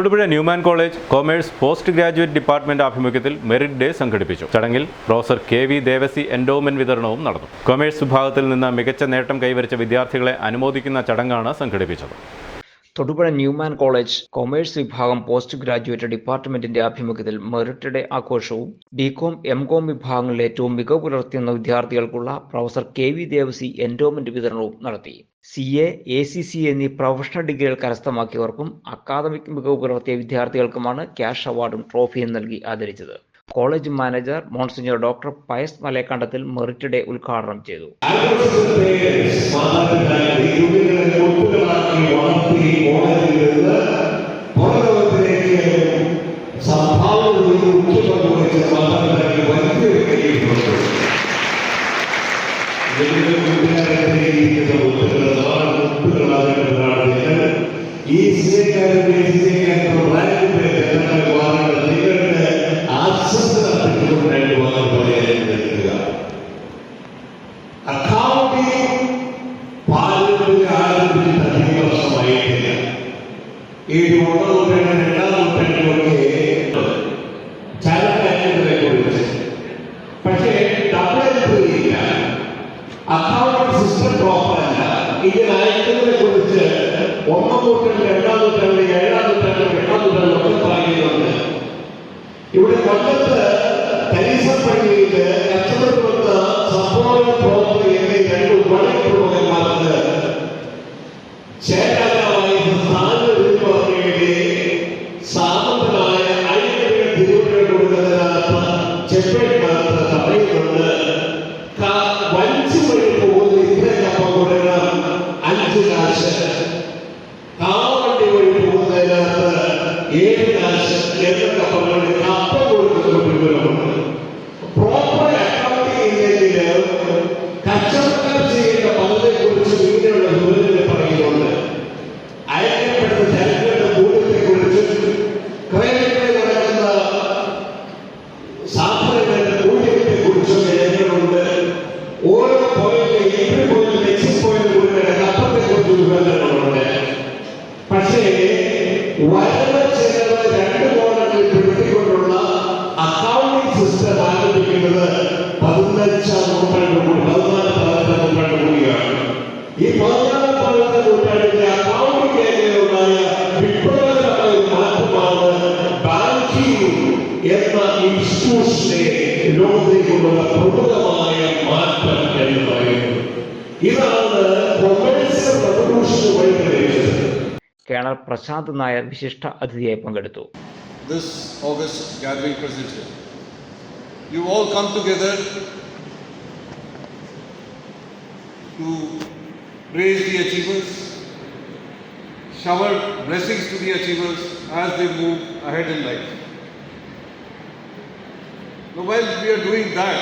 Thodupuzha Newman college commerce post graduate department ആഭിമുഖ്യത്തിൽ merit day സംഘടിപ്പിച്ചു. ചടങ്ങിൽ professor K V Devasi endowment വിതരണവും നടന്നു. കൊമേഴ്സ് വിഭാഗത്തിൽ നിന്ന് മികച്ച നേട്ടം കൈവരിച്ച വിദ്യാർത്ഥികളെ അനുമോദിക്കുന്ന ചടങ്ങാണ് സംഘടിപ്പിച്ചത്. തൊടുപുഴ ന്യൂമാൻ കോളേജ് കൊമേഴ്സ് വിഭാഗം പോസ്റ്റ് ഗ്രാജുവേറ്റ് ഡിപ്പാർട്ട്മെന്റിന്റെ ആഭിമുഖ്യത്തിൽ മെറിറ്റ് ഡേ ആഘോഷവും ബികോം എം കോം വിഭാഗങ്ങളിൽ ഏറ്റവും മികവ് പുലർത്തിയെന്ന വിദ്യാർത്ഥികൾക്കുള്ള professor K V Devasi endowment വിതരണവും നടത്തി. C A A C C എന്നീ പ്രൊഫഷണൽ ഡിഗ്രികൾ കരസ്ഥമാക്കിയവർക്കും അക്കാദമിക് മികവ് പുലർത്തിയ വിദ്യാർത്ഥികൾക്കുമാണ് ക്യാഷ് അവാർഡും ട്രോഫിയും നൽകി ആദരിച്ചത്. College manager monsignor doctor Pius Malayakandathil merit day ഉദ്ഘാടനം ചെയ്തു. इससे करके इससे करके मोबाइल पे करना वाला टिकट है आप सब तरह टिकट नेट वाला बने रहेगा अकाउंटिंग पालन के आधार पर तकनीक का समय है ये मोटर उठने में ना उठने होंगे चला पहले तो रेगुलेटर पक्षे डबल तो ही है अकाउंट सिस्टम प्रॉपर है। इधर आए तो रेगुलेटर ഒന്നാം നൂറ്റാണ്ട് രണ്ടാം നൂറ്റാണ്ട് ഏഴാം നൂറ്റാണ്ട് എട്ടാം നൂറ്റാണ്ടിലൊക്കെ പറയുന്നുണ്ട് ഇവിടെ കൊല്ലത്ത് തരീസപ്പള്ളിയിൽ കച്ചവടപ്പെടുന്ന സപ്പോള പ്രോപ്പർട്ടി എന്നീ രണ്ട് ഉപനഗരന്മാർക്ക് ചേരാനായി സ്ഥാനത്തിന് വേണ്ടി സാമന്തനായ അയ്യപ്പനെ തിരുവനന്തപുരം കൊടുക്കുന്നതിനകത്ത് ചെപ്പേന്മാർക്ക് പറയുന്നുണ്ട് ക- വഞ്ചി വഴി പോകുന്ന ഇത്രയൊക്കെ കൊടുക്കണം അഞ്ച് കാശ് വരവ് ചെലവ് രണ്ട് കോണങ്ങളിൽ പെടുത്തിക്കൊണ്ടുള്ള അക്കൗണ്ടിംഗ് സിസ്റ്റം ആരംഭിക്കുന്നത് പതിനഞ്ചാം നൂറ്റാണ്ട് കൂടി പതിനാല് ഈ പതിനാലാം പതിനെട്ടാം നൂറ്റാണ്ടിലെ അക്കൗണ്ടിംഗ് വിപ്ലവകരമായ മാറ്റമാണ് ബാങ്കിങ് എന്ന ഇൻസ്റ്റിറ്റ്യൂഷനെ ലോകത്തേക്കുള്ള പ്രമുഖമായ മാറ്റം എന്ന് പറയുന്നത്. ഇതാണ് കേണൽ പ്രശാന്ത് നായർ വിശിഷ്ട അതിഥിയായി പങ്കെടുത്തു this August gathering present here. You all come together to praise the achievers, shower blessings to the achievers as they move ahead in life. Now, while we are doing that,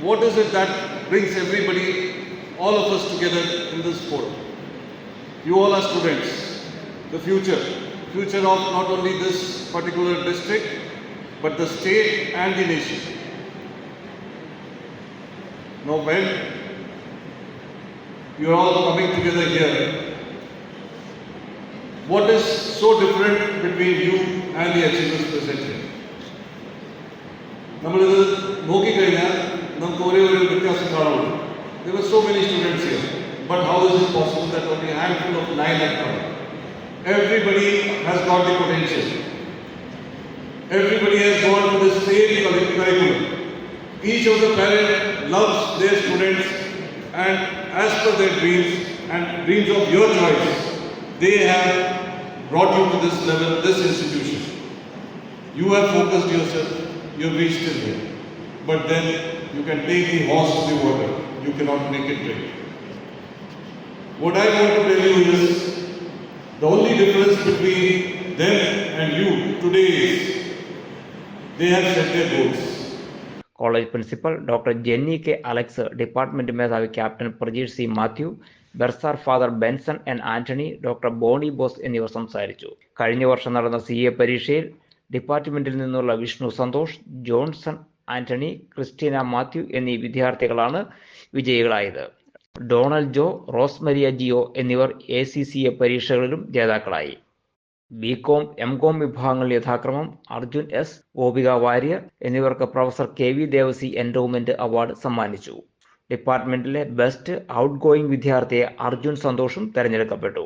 what is it that brings everybody, all of us together in this forum? You all are students, the future, future of not only this particular district, but the state and the nation. Now, when you are all coming together here, what is so different between you and the achievers present here? നമ്മളിത് നോക്കിക്കഴിഞ്ഞാൽ നമുക്ക് ഒരേ ഒരു വ്യത്യാസം കാണുള്ളൂ There were so many students here, but how is it possible that only a handful of nine have come? Everybody has got the potential. Everybody has gone to the same curriculum. Each of the parents loves their students and as per their dreams and dreams of your choice, they have brought you to this level, this institution. You have focused yourself, you have reached till here. But then you can take the horse to the water, you cannot make it drink. What I want to tell you is the only difference between them and you today is they have set their goals. College principal doctor Jenny K Alex department മേധാവി captain Prajeesh C Mathew bursar father Benson and Antony doctor Bony Bose എന്നിവർ സംസാരിച്ചു. കഴിഞ്ഞ വർഷം നടന്ന C A പരീക്ഷയിൽ ഡിപ്പാർട്ട്മെന്റിൽ നിന്നുള്ള Vishnu Santhosh Johnson Antony Christina Mathew എന്നീ വിദ്യാർത്ഥികളാണ് വിജയികളായത്. ഡൊണാൾഡ് ജോ റോസ്മരിയ ജിയോ എന്നിവർ എ സി സി എ പരീക്ഷകളിലും ജേതാക്കളായി. ബികോം, എം കോം വിഭാഗങ്ങൾ യഥാക്രമം അർജുൻ എസ് ഗോപിക വാര്യർ എന്നിവർക്ക് professor K V Devasi endowment award സമ്മാനിച്ചു. ഡിപ്പാർട്ട്മെന്റിലെ ബെസ്റ്റ് ഔട്ട് ഗോയിങ് വിദ്യാർത്ഥിയെ അർജുൻ സന്തോഷും തെരഞ്ഞെടുക്കപ്പെട്ടു.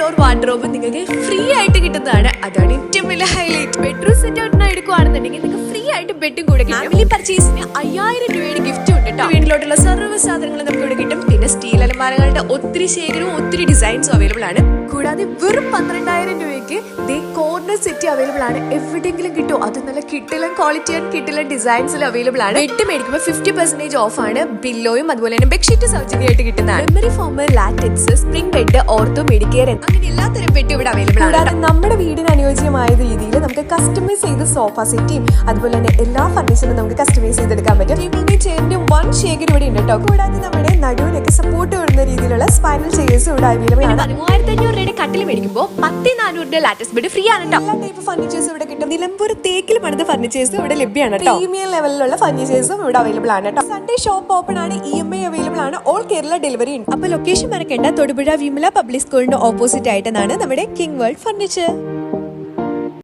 ഡോർ വാർഡ്രോബ് നിങ്ങൾക്ക് ഫ്രീ ആയിട്ട് കിട്ടുന്നതാണ്. അതാണ് ഏറ്റവും വലിയ ഹൈലൈറ്റ് ബെഡ്റൂം സെറ്റ് ഔട്ടിന് എടുക്കുകയാണെന്നുണ്ടെങ്കിൽ നിങ്ങൾക്ക് ഫ്രീ ആയിട്ട് ബെഡും കൂടെ ഫാമിലി പർച്ചേസിന് അയ്യായിരം രൂപയുടെ ഗിഫ്റ്റ് ഉണ്ട് കേട്ടോ വീട്ടിലോട്ടുള്ള സർവ സാധനങ്ങൾ നമുക്ക് ഇവിടെ കിട്ടും. പിന്നെ സ്റ്റീൽ അലമാരകളുടെ ഒത്തിരി ശേഖരവും ഒത്തിരി ഡിസൈൻസും അവൈലബിൾ ആണ്. കൂടാതെ വെറും പന്ത്രണ്ടായിരം രൂപയ്ക്ക് ദേ കോർണർ സെറ്റ് അവൈലബിൾ ആണ്. എവിടെയെങ്കിലും കിട്ടും? അത് നല്ല കിട്ടിലും ക്വാളിറ്റി ആൻഡ് കിട്ടിലും ഡിസൈൻസിൽ അവൈലബിൾ ആണ്. ബെഡ് മേടിക്കുമ്പോൾ ഫിഫ്റ്റി പെർസെന്റേജ് ഓഫ് ആണ്. ബില്ലോയും അതുപോലെ തന്നെ ബെഡ്ഷീറ്റ് സൗജന്യമായിട്ട് കിട്ടുന്നതാണ്. Memory foam latex spring bed ortho medicare അങ്ങനെ എല്ലാത്തരം പെട്ടി ഇവിടെ അവൈലബിൾ ആണ് കൂടാതെ നമ്മുടെ വീടിന് അനുയോജ്യമായ രീതിയിൽ നമുക്ക് കസ്റ്റമൈസ് ചെയ്ത് സോഫ സെറ്റും അതുപോലെ തന്നെ എല്ലാ ഫർണിച്ചറും നമുക്ക് കസ്റ്റമൈസ് ചെയ്തെടുക്കാൻ പറ്റും. ടേബിളിന്റെ ചെയറിന്റെ വൺ ഷേക്കർ ഇവിടെ ഉണ്ട് കേട്ടോ കൂടാതെ നമ്മുടെ നടുവിനൊക്കെ സപ്പോർട്ട് വരുന്ന രീതിയിലുള്ള സ്പൈനൽ ചെയേഴ്സും ഇവിടെ അവൈലബിൾ ആണ്. മൂവായിരത്തി അഞ്ഞൂറ് രൂപയുടെ കട്ടിൽ മേടിക്കുമ്പോൾ പത്ത് നാനൂറിന്റെ ലാറ്റസ്റ്റ് ബെഡ് ഫ്രീ ആണ് കേട്ടോ എല്ലാ ടൈപ്പ് ഫർണിച്ചേഴ്സ് ഇവിടെ കിട്ടും. നിലമ്പൂർ തേക്കിൽ പണിത ഫർണിച്ചേഴ്സും ഇവിടെ ലഭ്യമാണ് പ്രീമിയം ലെവലിലുള്ള ഫർണിച്ചേഴ്സും ഇവിടെ അവൈലബിൾ ആണ് കേട്ടോ സൺഡേ ഷോപ്പ് ഓപ്പൺ ആണ് ഇ എം ഐ അവൈലബിൾ ആണ്. ഓൾ കേരള ഡെലിവറി ഉണ്ട് അപ്പൊ ലൊക്കേഷൻ മറക്കേണ്ട. തൊടുപുഴ വിമല പബ്ലിക് സ്കൂളിന്റെ ഓപ്പോസിറ്റ് ആയിട്ടാണ് നമ്മുടെ കിങ് വേൾഡ് ഫർണിച്ചർ